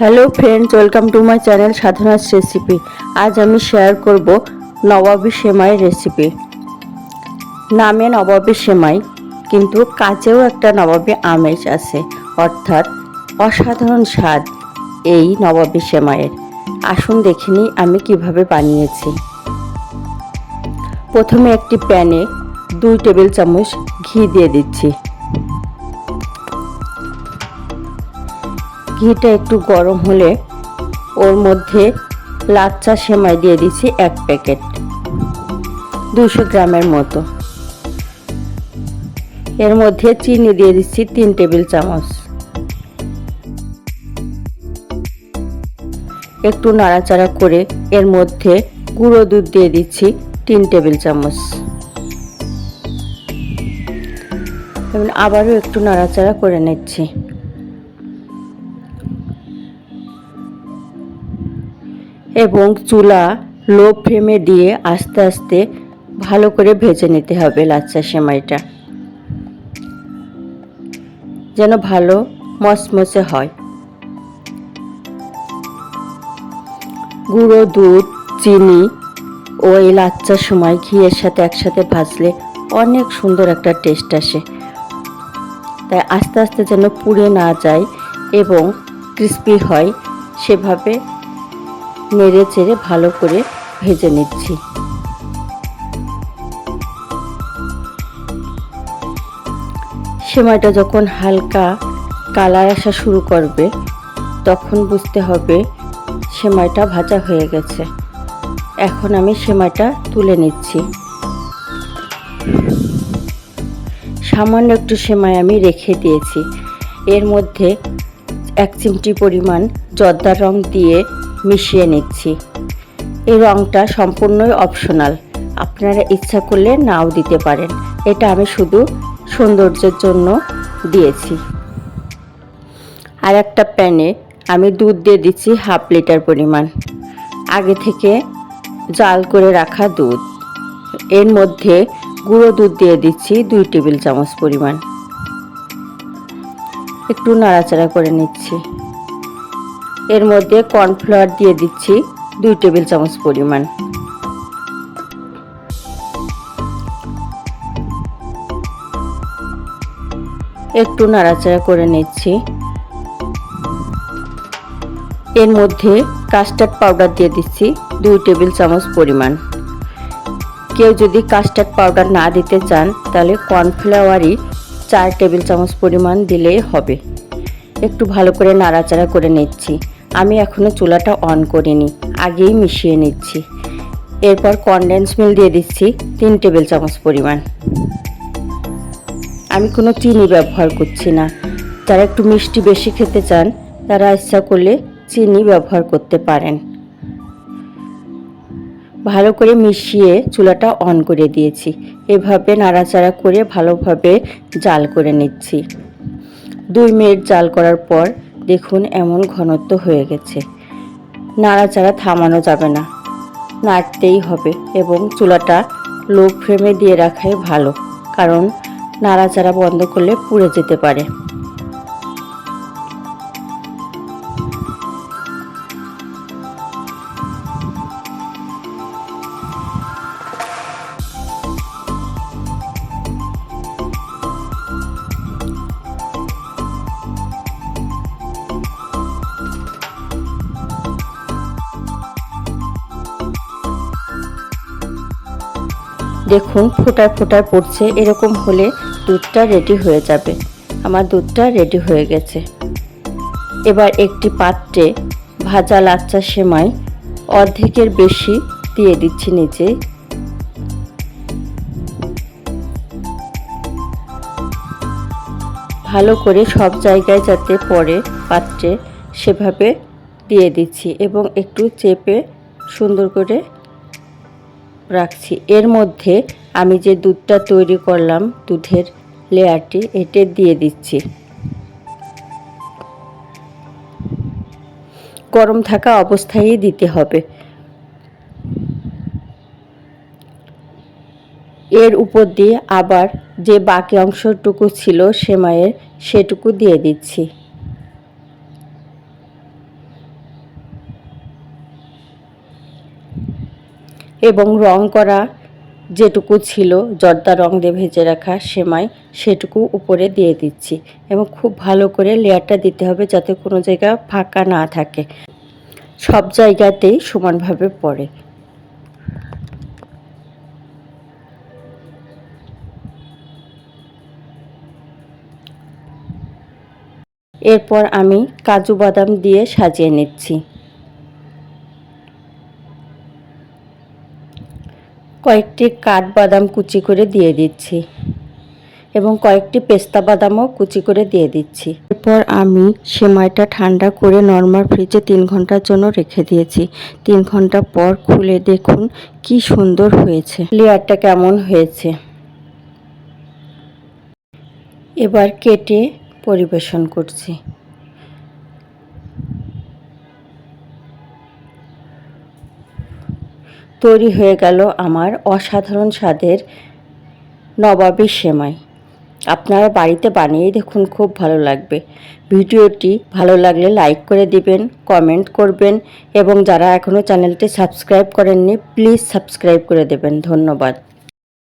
Hello friends welcome to my channel Sadhana's recipe আজ আমি share করব নবাবী সেমাই রেসিপি নামে নবাবী সেমাই, কিন্তু কাছেও একটা নবাবী আমেজ আছে, অর্থাৎ অসাধারণ স্বাদ এই নবাবী সেমাইয়ের। আসুন দেখিনি আমি কীভাবে বানিয়েছি। প্রথমে একটি প্যানে দুই টেবিল চামচ ঘি দিয়ে দিচ্ছি। ঘিটা একটু গরম হলে ওর মধ্যে লাচ্চা সেমাই দিয়ে দিচ্ছি এক প্যাকেট। দুশো গ্রামের মতো। এর মধ্যে চিনি দিয়ে দিচ্ছি তিন টেবিল চামচ। একটু নাড়াচাড়া করে এর মধ্যে গুঁড়ো দুধ দিয়ে দিচ্ছি তিন টেবিল চামচ। এবং আবারও একটু নাড়াচাড়া করে নিচ্ছি। এবং চুলা লো ফ্লেমে দিয়ে আস্তে আস্তে ভালো করে ভেজে নিতে হবে লাচ্চা সেমাইটা। যেন ভালো মসমসে হয়। গুঁড়ো দুধ, চিনি ও এই লাচ্চার সময় ঘিয়ের সাথে একসাথে ভাজলে অনেক সুন্দর একটা টেস্ট আসে। তাই আস্তে আস্তে যেন পুড়ে না যায় এবং ক্রিস্পি হয়, সেভাবে নেড়ে চেড়ে ভালো করে ভেজে নিচ্ছি। সেমাইটা যখন হালকা কালার আসা শুরু করবে, তখন বুঝতে হবে সেমাইটা ভাজা হয়ে গেছে। এখন আমি সেমাইটা তুলে নিচ্ছি। সামান্য একটু সেমাই আমি রেখে দিয়েছি। এর মধ্যে এক চিমটি পরিমাণ জর্দার রং দিয়ে মিশিয়ে নিচ্ছি। এই রঙটা সম্পূর্ণই অপশনাল আপনারা ইচ্ছা করলে নাও দিতে পারেন। এটা আমি শুধু সৌন্দর্যের জন্য দিয়েছি। আর একটা প্যানে আমি দুধ দিয়ে দিচ্ছি হাফ লিটার পরিমাণ। আগে থেকে জাল করে রাখা দুধ। এর মধ্যে গুঁড়ো দুধ দিয়ে দিচ্ছি দুই টেবিল চামচ পরিমাণ। একটু নাড়াচাড়া করে নিচ্ছি। এর মধ্যে কর্নফ্লাওয়ার দিয়ে দিচ্ছি দুই টেবিল চামচ পরিমাণ। একটু নাড়াচাড়া করে নিচ্ছি। এর মধ্যে কাস্টার্ড পাউডার দিয়ে দিচ্ছি দুই টেবিল চামচ পরিমাণ। কেউ যদি কাস্টার্ড পাউডার না দিতে চান, তাহলে কর্নফ্লাওয়ারই চার টেবিল চামচ পরিমাণ দিলেই হবে। একটু ভালো করে নাড়াচাড়া করে নিচ্ছি। আমি এখনও চুলাটা অন করিনি, আগেই মিশিয়ে নিচ্ছি। এরপর কনডেন্স মিল দিয়ে দিচ্ছি তিন টেবিল চামচ পরিমাণ। আমি কোনো চিনি ব্যবহার করছি না। যারা একটু মিষ্টি বেশি খেতে চান, তারা ইচ্ছা করলে চিনি ব্যবহার করতে পারেন। ভালো করে মিশিয়ে চুলাটা অন করে দিয়েছি। এভাবে নাড়াচাড়া করে ভালোভাবে জাল করে নিচ্ছি। দুই মিনিট জাল করার পর দেখুন এমন ঘনত্ব হয়ে গেছে। নাড়াচাড়া থামানো যাবে না। নাড়তেই হবে এবং চুলাটা লো ফ্লেমে দিয়ে রাখাই ভালো, কারণ নাড়াচাড়া বন্ধ করলে পুড়ে যেতে পারে। দেখুন ফোটায় ফোটায় পড়ছে, এরকম হলে দুধটা রেডি হয়ে যাবে। আমার দুধটা রেডি হয়ে গেছে। এবার একটি পাত্রে ভাজা লাচ্চা সেমাই অর্ধেকের বেশি দিয়ে দিচ্ছি নিচে। ভালো করে সব জায়গায় যাতে পড়ে পাত্রে, সেভাবে দিয়ে দিচ্ছি এবং একটু চেপে সুন্দর করে রাখছি। এর মধ্যে আমি যে দুধটা তৈরি করলাম, দুধের লেয়ারটি এটে দিয়ে দিচ্ছি। গরম থাকা অবস্থায় দিতে হবে। এর উপর দিয়ে আবার যে বাকি অংশটুকু ছিল সেমাইয়ের, সেটুকু দিয়ে দিচ্ছি। এবং রং করা যেটুকু ছিল, জর্দা রং দিয়ে ভেজে রাখা সেমাই সেটুকু উপরে দিয়ে দিচ্ছি এবং খুব ভালো করে লেয়ারটা দিতে হবে যাতে কোনো জায়গা ফাঁকা না থাকে। সব জায়গাতেই সমানভাবে পড়ে। এরপর আমি কাজু বাদাম দিয়ে সাজিয়ে নিচ্ছি। কয়েকটি কাঠবাদাম কুচি করে দিয়ে দিচ্ছি এবং কয়েকটি পেস্তা বাদামও কুচি করে দিয়ে দিচ্ছি। এরপর আমি সেমাইটা ঠান্ডা করে নর্মাল ফ্রিজে তিন ঘণ্টার জন্য রেখে দিয়েছি। তিন ঘণ্টা পর খুলে দেখুন কি সুন্দর হয়েছে। লেয়ারটা কেমন হয়েছে? এবার কেটে পরিবেশন করছি। তৈরি হয়ে গেল আমার অসাধারণ স্বাদের নবাবী সেমাই। আপনারা বাড়িতে বানিয়ে দেখুন, খুব ভালো লাগবে। ভিডিওটি ভালো লাগলে লাইক করে দিবেন, কমেন্ট করবেন এবং যারা এখনও চ্যানেলটি সাবস্ক্রাইব করেননি, প্লিজ সাবস্ক্রাইব করে দেবেন। ধন্যবাদ।